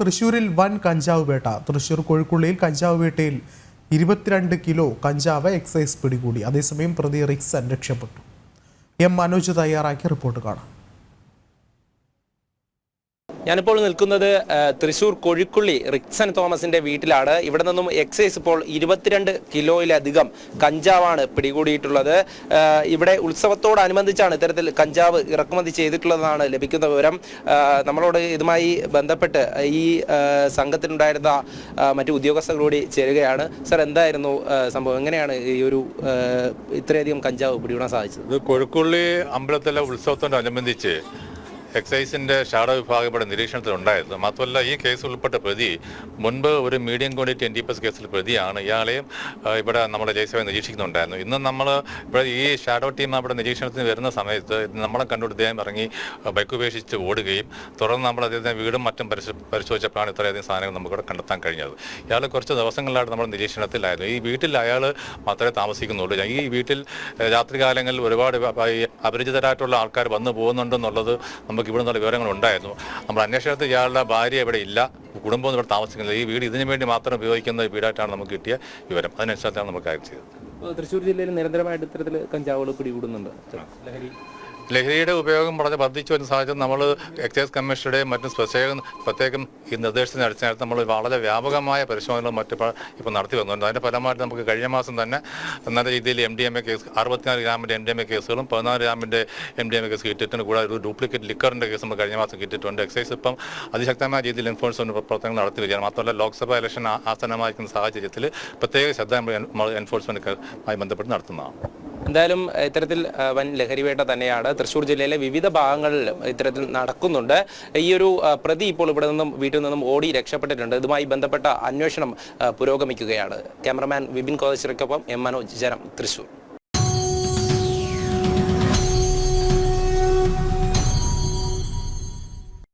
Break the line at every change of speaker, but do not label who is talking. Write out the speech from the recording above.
തൃശൂരിൽ വൻ കഞ്ചാവ് വേട്ട. തൃശൂർ കൊഴുക്കുള്ളിയിൽ കഞ്ചാവ് വേട്ടയിൽ ഇരുപത്തിരണ്ട് കിലോ കഞ്ചാവ് എക്സൈസ് പിടികൂടി. അതേസമയം പ്രതി റിക്സൻ രക്ഷപ്പെട്ടു എം മനോജ് തയ്യാറാക്കിയ റിപ്പോർട്ട് കാണാം.
ഞാനിപ്പോൾ നിൽക്കുന്നത് തൃശൂർ കൊഴിക്കുള്ളി റിക്സൺ തോമസിന്റെ വീട്ടിലാണ്. ഇവിടെ നിന്നും എക്സൈസ് ഇപ്പോൾ ഇരുപത്തിരണ്ട് കിലോയിലധികം കഞ്ചാവാണ് പിടികൂടിയിട്ടുള്ളത്. ഇവിടെ ഉത്സവത്തോടനുബന്ധിച്ചാണ് ഇത്തരത്തിൽ കഞ്ചാവ് ഇറക്കുമതി ചെയ്തിട്ടുള്ളതാണ് ലഭിക്കുന്ന വിവരം. നമ്മളോട് ഇതുമായി ബന്ധപ്പെട്ട് ഈ സംഘത്തിനുണ്ടായിരുന്ന മറ്റു ഉദ്യോഗസ്ഥർ കൂടി ചേരുകയാണ്. സർ എന്തായിരുന്നു സംഭവം? എങ്ങനെയാണ് ഈ ഒരു ഇത്രയധികം കഞ്ചാവ് പിടികൂടാൻ സാധിച്ചത്?
കൊഴുക്കുള്ളി അമ്പലത്തിലെ ഉത്സവത്തോടനുബന്ധിച്ച് എക്സൈസിന്റെ ഷാഡോ വിഭാഗം ഇവിടെ നിരീക്ഷണത്തിലുണ്ടായിരുന്നു മാത്രമല്ല ഈ കേസ് ഉൾപ്പെട്ട പ്രതി മുൻപ് ഒരു medium quantity N D P S കേസിൽ പ്രതിയാണ്. ഇയാളെയും ഇവിടെ നമ്മുടെ ജയസഭ നിരീക്ഷിക്കുന്നുണ്ടായിരുന്നു. ഇന്ന് നമ്മൾ ഇവിടെ ഈ ഷാഡോ ടീം അവിടെ നിരീക്ഷണത്തിന് വരുന്ന സമയത്ത് നമ്മളെ കണ്ടുകൊണ്ട് ഇദ്ദേഹം ഇറങ്ങി ബൈക്ക് ഉപേക്ഷിച്ച് ഓടുകയും തുടർന്ന് നമ്മൾ അദ്ദേഹത്തിന് വീടും മറ്റും പരിശോ പരിശോധിച്ചപ്പോഴാണ് ഇത്രയധികം സാധനങ്ങൾ നമുക്കിവിടെ കണ്ടെത്താൻ കഴിഞ്ഞത്. ഇയാൾ കുറച്ച് ദിവസങ്ങളിലായിട്ട് നമ്മൾ നിരീക്ഷണത്തിലായിരുന്നു. ഈ വീട്ടിൽ അയാൾ മാത്രമേ താമസിക്കുന്നുള്ളൂ. ഈ വീട്ടിൽ രാത്രികാലങ്ങളിൽ ഒരുപാട് അപരിചിതരായിട്ടുള്ള ആൾക്കാർ വന്നു പോകുന്നുണ്ടെന്നുള്ളത് നമുക്ക് ഇവിടെ നിന്നുള്ള വിവരങ്ങൾ ഉണ്ടായിരുന്നു നമ്മൾ അന്വേഷണത്തിൽ ഇയാളുടെ ഭാര്യ ഇവിടെ ഇല്ല. കുടുംബം ഇവിടെ താമസിക്കുന്നില്ല. ഈ വീട് ഇതിനു വേണ്ടി മാത്രം ഉപയോഗിക്കുന്ന വീടായിട്ടാണ് നമുക്ക് കിട്ടിയ വിവരം. അതിനനുസരിച്ചാണ് നമുക്ക് കാര്യം ചെയ്തത്.
തൃശ്ശൂർ ജില്ലയിൽ നിരന്തരമായിട്ട് ഇത്തരത്തിൽ കഞ്ചാവുകൾ പിടികൂടുന്നുണ്ട്. ലഹരി
ലഹരിയുടെ ഉപയോഗം വളരെ വർദ്ധിച്ചു വരുന്ന സാഹചര്യം നമ്മൾ എക്സൈസ് കമ്മീഷനുടെയും മറ്റും പ്രത്യേകം പ്രത്യേകം ഈ നിർദ്ദേശത്തിന് അടിസ്ഥാനത്തിൽ നമ്മൾ വളരെ വ്യാപകമായ പരിശോധനകൾ മറ്റു ഇപ്പോൾ നടത്തി വരുന്നുണ്ട് അതിന്റെ ഫലമായിട്ട് നമുക്ക് കഴിഞ്ഞ മാസം തന്നെ നല്ല രീതിയിൽ M D M A case അറുപത്തിനാല് ഗ്രാമിന്റെ എം ഡി എം എ കേസുകളും പതിനാല് ഗ്രാമിന്റെ M D M A case കിട്ടിയിട്ടുണ്ട്. കൂടാതെ ഒരു ഡ്യൂപ്ലിക്കേറ്റ് ലിക്കറിന്റെ കേസ് നമ്മൾ കഴിഞ്ഞ മാസം കിട്ടിയിട്ടുണ്ട്. എക്സൈസ് ഇപ്പം അതിശക്തമായ രീതിയിൽ എൻഫോഴ്സ്മെന്റ് പ്രവർത്തനങ്ങൾ നടത്തി വരികയാണ്. മാത്രമല്ല ലോക്സഭാ ഇലക്ഷൻ ആസന്നമായിരിക്കുന്ന സാഹചര്യത്തിൽ പ്രത്യേക ശ്രദ്ധ നമ്മൾ എൻഫോഴ്സ്മെന്റ് ആയി ബന്ധപ്പെട്ട് നടത്തുന്നതാണ്.
എന്തായാലും ഇത്തരത്തിൽ വൻ ലഹരിവേട്ട തന്നെയാണ്. തൃശ്ശൂർ ജില്ലയിലെ വിവിധ ഭാഗങ്ങളിൽ ഇത്തരത്തിൽ നടക്കുന്നുണ്ട്. ഈ ഒരു പ്രതി ഇപ്പോൾ ഇവിടെ നിന്നും വീട്ടിൽ നിന്നും ഓടി രക്ഷപ്പെട്ടിട്ടുണ്ട്. ഇതുമായി ബന്ധപ്പെട്ട അന്വേഷണം പുരോഗമിക്കുകയാണ്. ക്യാമറമാൻ വിപിൻ കോതശ്ശേരിക്കൊപ്പം എം മനോജ് ജനം തൃശ്ശൂർ.